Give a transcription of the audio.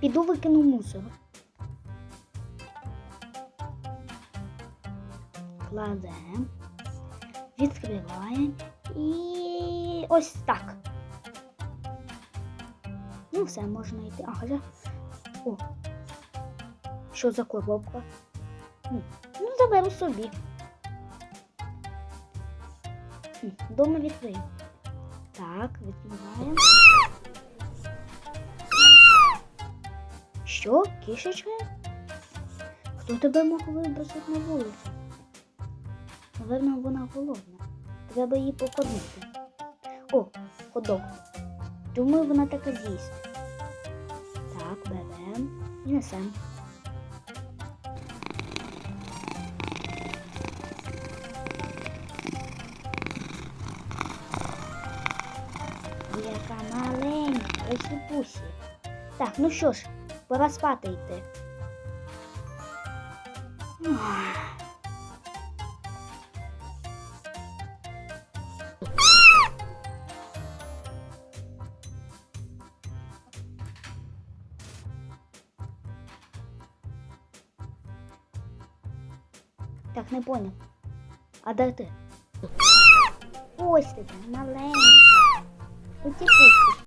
Піду викину мусор. Кладемо. Відкриваємо. І ось так. Ну, все, можна йти. А, хоча. О. Що за коробка? Ну, заберу собі. Дома відкрию. Так, відкриваємо. Що, кішечка? Хто тебе мог вибросити на вулицю? Наверно, вона голодна. Треба її покормити. О, ходок. Думаю, вона таке з'їсть. Так, беремо і несемо. Яка маленька, ось і пусі. Так, ну що ж, пора спати йти. Так, не поняв. А де ти? Ось ти, маленька. Оті пупсі.